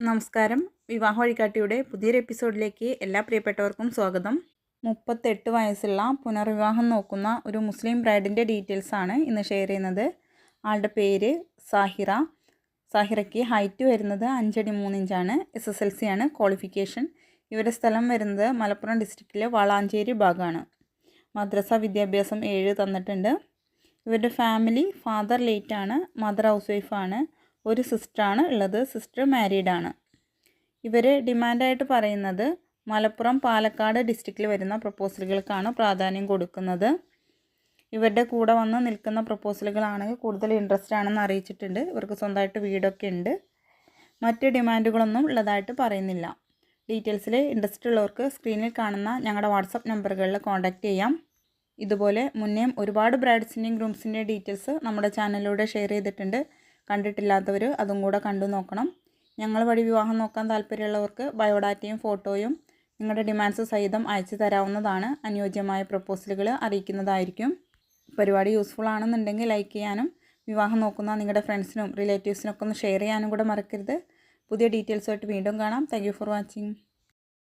നമസ്കാരം. വിവാഹ വഴികാട്ടിയുടെ പുതിയൊരു എപ്പിസോഡിലേക്ക് എല്ലാ പ്രിയപ്പെട്ടവർക്കും സ്വാഗതം. മുപ്പത്തെട്ട് വയസ്സുള്ള പുനർവിവാഹം നോക്കുന്ന ഒരു മുസ്ലിം ബ്രൈഡിന്റെ ഡീറ്റെയിൽസ് ആണ് ഇന്ന് ഷെയർ ചെയ്യുന്നത്. ആളുടെ പേര് സാഹിറ. സാഹിറയ്ക്ക് ഹൈറ്റ് വരുന്നത് അഞ്ചടി മൂന്നിഞ്ചാണ്. എസ് എസ് എൽ സി ആണ് ക്വാളിഫിക്കേഷൻ. ഇവരുടെ സ്ഥലം വരുന്നത് മലപ്പുറം ഡിസ്ട്രിക്റ്റിലെ വളാഞ്ചേരി ഭാഗമാണ്. മദ്രസ വിദ്യാഭ്യാസം ഏഴ് തന്നിട്ടുണ്ട്. ഇവരുടെ ഫാമിലി ഫാദർ ലേറ്റ് ആണ്. മദർ ഹൗസ് വൈഫാണ് ഒരു സിസ്റ്ററാണ് ഉള്ളത്. സിസ്റ്റർ മാരീഡ് ആണ് ഇവർ ഡിമാൻഡായിട്ട് പറയുന്നത് മലപ്പുറം പാലക്കാട് ഡിസ്ട്രിക്റ്റിൽ വരുന്ന പ്രപ്പോസലുകൾക്കാണ് പ്രാധാന്യം കൊടുക്കുന്നത്. ഇവരുടെ കൂടെ വന്ന് നിൽക്കുന്ന പ്രപ്പോസലുകളാണെങ്കിൽ കൂടുതൽ ഇൻട്രസ്റ്റ് ആണെന്ന് അറിയിച്ചിട്ടുണ്ട്. ഇവർക്ക് സ്വന്തമായിട്ട് വീടൊക്കെ ഉണ്ട്. മറ്റ് ഡിമാൻഡുകളൊന്നും ഉള്ളതായിട്ട് പറയുന്നില്ല. ഡീറ്റെയിൽസിൽ ഇൻട്രസ്റ്റ് ഉള്ളവർക്ക് സ്ക്രീനിൽ കാണുന്ന ഞങ്ങളുടെ വാട്സപ്പ് നമ്പറുകളിൽ കോൺടാക്റ്റ് ചെയ്യാം. ഇതുപോലെ മുന്നേയും ഒരുപാട് ബ്രൈഡ്സിന്റെയും ഗ്രൂംസിന്റെയും ഡീറ്റെയിൽസ് നമ്മുടെ ചാനലിലൂടെ ഷെയർ ചെയ്തിട്ടുണ്ട്. കണ്ടിട്ടില്ലാത്തവർ അതും കൂടെ കണ്ടു നോക്കണം. ഞങ്ങൾ വഴി വിവാഹം നോക്കാൻ താല്പര്യമുള്ളവർക്ക് ബയോഡാറ്റയും ഫോട്ടോയും നിങ്ങളുടെ ഡിമാൻഡ്സ് സഹിതം അയച്ചു തരാവുന്നതാണ്. അനുയോജ്യമായ പ്രപ്പോസലുകൾ അറിയിക്കുന്നതായിരിക്കും. പരിപാടി യൂസ്ഫുൾ ആണെന്നുണ്ടെങ്കിൽ ലൈക്ക് ചെയ്യാനും വിവാഹം നോക്കുന്ന നിങ്ങളുടെ ഫ്രണ്ട്സിനും റിലേറ്റീവ്സിനൊക്കെ ഒന്ന് ഷെയർ ചെയ്യാനും കൂടെ മറക്കരുത്. പുതിയ ഡീറ്റെയിൽസുമായിട്ട് വീണ്ടും കാണാം. Thank for watching.